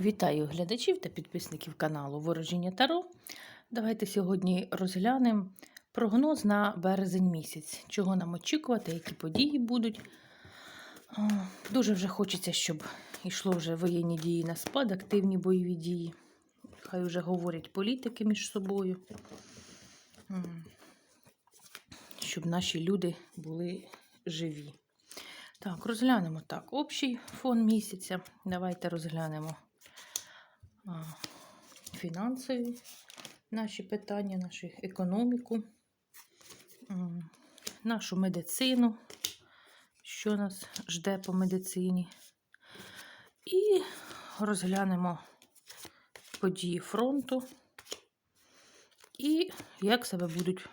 Вітаю глядачів та підписників каналу Ворожіння Таро. Давайте сьогодні розглянемо прогноз на березень місяць. Чого нам очікувати, які події будуть. Дуже вже хочеться, щоб йшло вже воєнні дії на спад, активні бойові дії. Хай вже говорять політики між собою. Щоб наші люди були живі. Так, розглянемо так. Общий фон місяця. Давайте розглянемо фінансові наші питання, нашу економіку, нашу медицину, що нас жде по медицині. І розглянемо події фронту і як себе будуть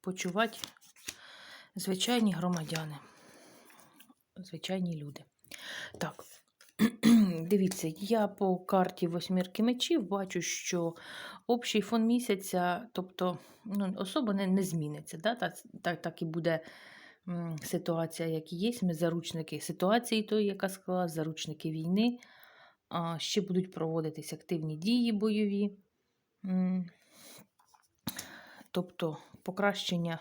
почувати звичайні громадяни, звичайні люди. Так, Дивіться, я по карті восьмірки мечів бачу, що общий фон місяця, тобто ну, особо не, не зміниться. Да? Так, так, так і буде ситуація, як і є. Ми заручники ситуації, тої, яка склалась, заручники війни. А, ще будуть проводитись активні дії бойові. Тобто покращення,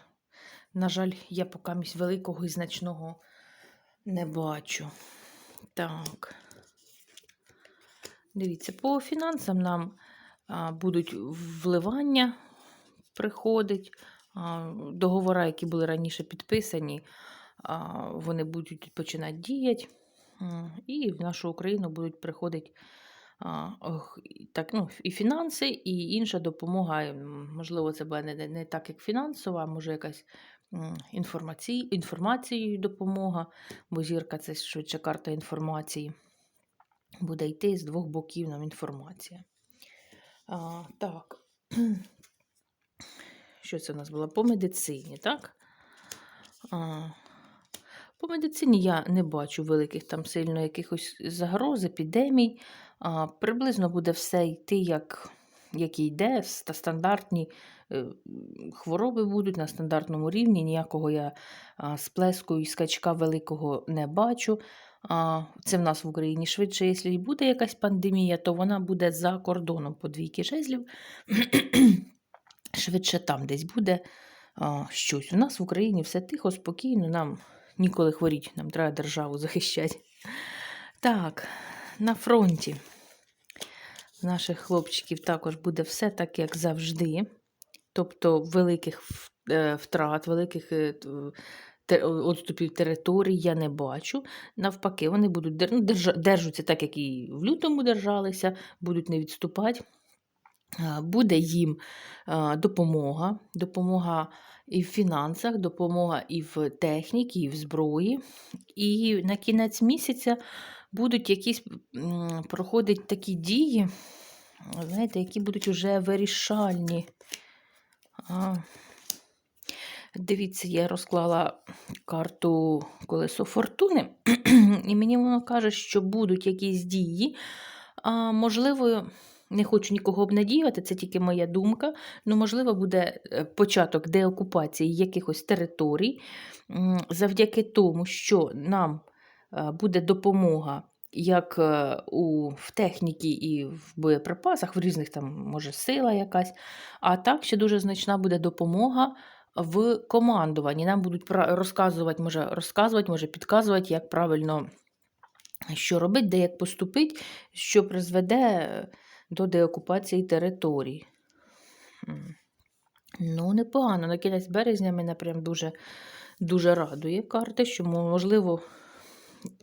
на жаль, я поки місь великого і значного не бачу. Так. Дивіться, по фінансам нам будуть вливання приходить. Договори, які були раніше підписані, вони будуть починати діяти. І в нашу Україну будуть приходити так, ну, і фінанси, і інша допомога. Можливо, це буде не, не- так, як фінансова, а може якась інформацій, інформацією допомога, бо зірка це швидше карта інформації. Буде йти з двох боків нам інформація. А, так. Що це у нас було? По медицині, так? А, по медицині я не бачу великих там сильно якихось загроз, епідемій. А, приблизно буде все йти, як, як йде, та стандартні е, хвороби будуть на стандартному рівні. Ніякого я сплеску і скачка великого не бачу. Це в нас в Україні швидше, якщо і буде якась пандемія, то вона буде за кордоном по двійки жезлів. Швидше там десь буде щось. У нас в Україні все тихо, спокійно, нам ніколи хворіть, нам треба державу захищати. Так, на фронті наших хлопчиків також буде все так, як завжди. Тобто великих е, втрат, великих т- те- відступів територій я не бачу. Навпаки, вони будуть ну, держаться так, як і в лютому держалися, будуть не відступати. Буде їм допомога, допомога і в фінансах, допомога і в техніці, і в зброї. І на кінець місяця будуть якісь м, такі дії, знаєте, які будуть вже вирішальні. Дивіться, я розклала карту колесо фортуни, і мені воно каже, що будуть якісь дії. А, можливо, не хочу нікого обнадіювати, це тільки моя думка. Ну, можливо, буде е, початок деокупації якихось територій завдяки тому, що нам е, буде допомога. Як е, у, в техніці і в боєприпасах, в різних там, може, сила якась. А так ще дуже значна буде допомога в командуванні. Нам будуть розказувати, може, розказувати, може підказувати, як правильно що робити, де як поступити, що призведе до деокупації територій. Ну, непогано. На кінець березня мене прям дуже, дуже радує карта, що можливо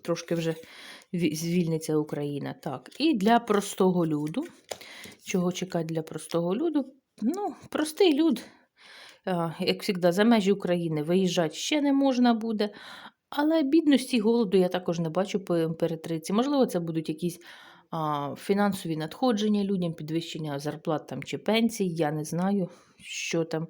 трошки вже звільниться Україна. Так, і для простого люду. Чого чекати для простого люду? Ну, простий люд, як завжди, за межі України виїжджати ще не можна буде. Але бідності і голоду я також не бачу по імператриці. Можливо, це будуть якісь а, фінансові надходження людям, підвищення зарплат там, чи пенсій, я не знаю, що там.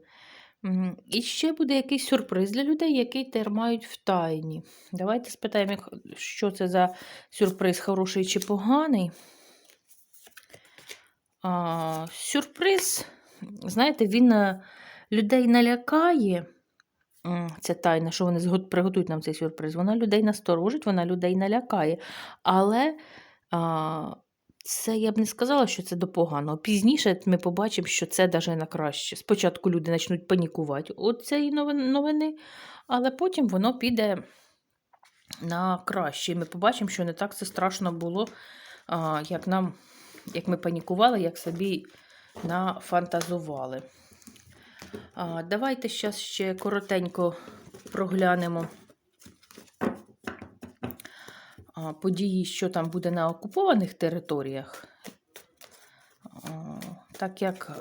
І ще буде якийсь сюрприз для людей, який тримають в тайні. Давайте спитаємо, що це за сюрприз, хороший чи поганий. А, сюрприз, знаєте, він е, людей налякає. Це тайна, що вони приготують нам цей сюрприз. Вона людей насторожить, вона людей налякає. Але а, це я б не сказала, що це до поганого. Пізніше ми побачимо, що це навіть на краще. Спочатку люди почнуть панікувати від цієї новини, але потім воно піде на краще. І ми побачимо, що не так це страшно було, а, як нам, як ми панікували, як собі нафантазували. Давайте зараз ще коротенько проглянемо події, що там буде на окупованих територіях. Так як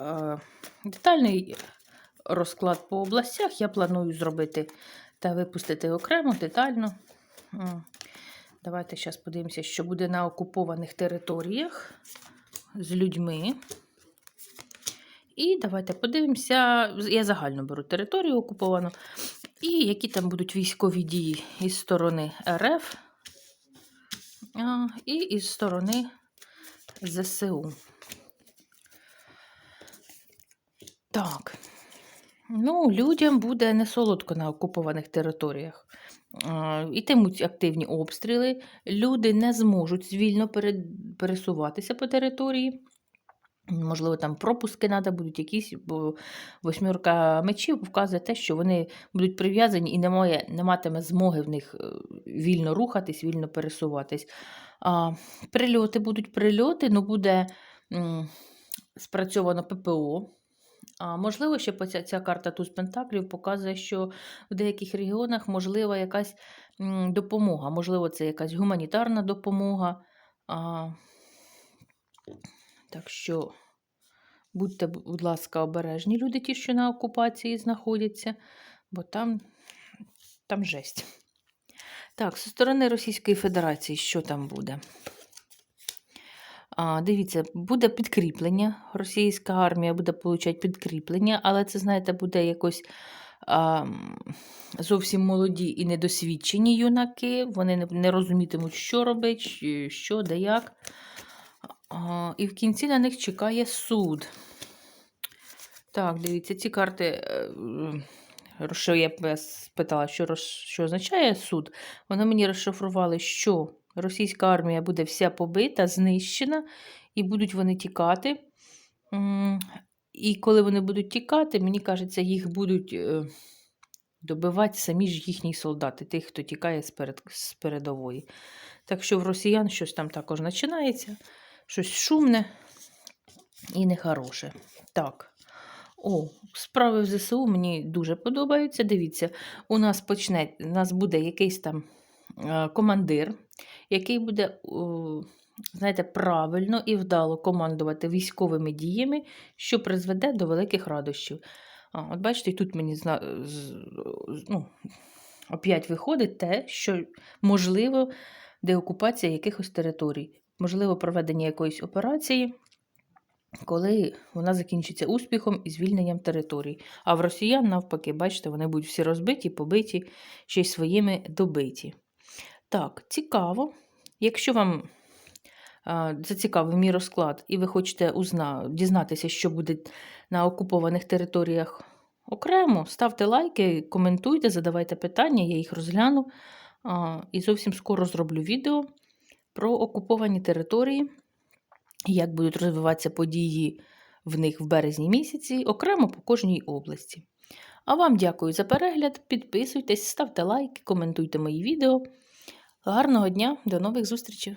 детальний розклад по областях я планую зробити та випустити окремо, детально. Давайте зараз подивимося, що буде на окупованих територіях з людьми. І давайте подивимося, я загально беру територію окуповану, і які там будуть військові дії із сторони РФ і із сторони ЗСУ. Так. Ну, людям буде не солодко на окупованих територіях. Ітимуть активні обстріли, люди не зможуть звільно пересуватися по території. Можливо, там пропуски треба будуть якісь, бо восьмірка мечів вказує те, що вони будуть прив'язані і немає, не матиме змоги в них е, вільно рухатись, вільно пересуватись. А, прильоти будуть прильоти, але буде м, спрацьовано ППО. А, можливо, ще ця, ця карта Туз Пентаклів показує, що в деяких регіонах можлива якась м, допомога. Можливо, це якась гуманітарна допомога. А, так що будьте, будь ласка, обережні люди, ті, що на окупації знаходяться, бо там, там жесть. Так, зі сторони Російської Федерації, що там буде? А, дивіться, буде підкріплення. Російська армія буде отримати підкріплення, але це, знаєте, буде якось а, зовсім молоді і недосвідчені юнаки. Вони не, розумітимуть, що робити, щ- що, де як. І в кінці на них чекає суд. Так, дивіться, ці карти, е, що я спитала, що, що означає суд, вони мені розшифрували, що російська армія буде вся побита, знищена, і будуть вони тікати. І коли вони будуть тікати, мені кажеться, їх будуть е, добивати самі ж їхні солдати, тих, хто тікає з передової. Так що в росіян щось там також починається, щось шумне і нехороше. Так. О, справи в ЗСУ мені дуже подобаються. Дивіться, у нас почне, у нас буде якийсь там е, командир, який буде, знаєте, правильно і вдало командувати військовими діями, що призведе до великих радощів. А, от бачите, тут мені зна, ну, опять виходить те, що можливо деокупація якихось територій, можливо, проведення якоїсь операції коли вона закінчиться успіхом і звільненням територій. А в росіян, навпаки, бачите, вони будуть всі розбиті, побиті, ще й своїми добиті. Так, цікаво. Якщо вам зацікавив мій розклад, і ви хочете узна... дізнатися, що буде на окупованих територіях окремо, ставте лайки, коментуйте, задавайте питання, я їх розгляну. І зовсім скоро зроблю відео про окуповані території як будуть розвиватися події в них в березні місяці, окремо по кожній області. А вам дякую за перегляд. Підписуйтесь, ставте лайки, коментуйте мої відео. Гарного дня, до нових зустрічей!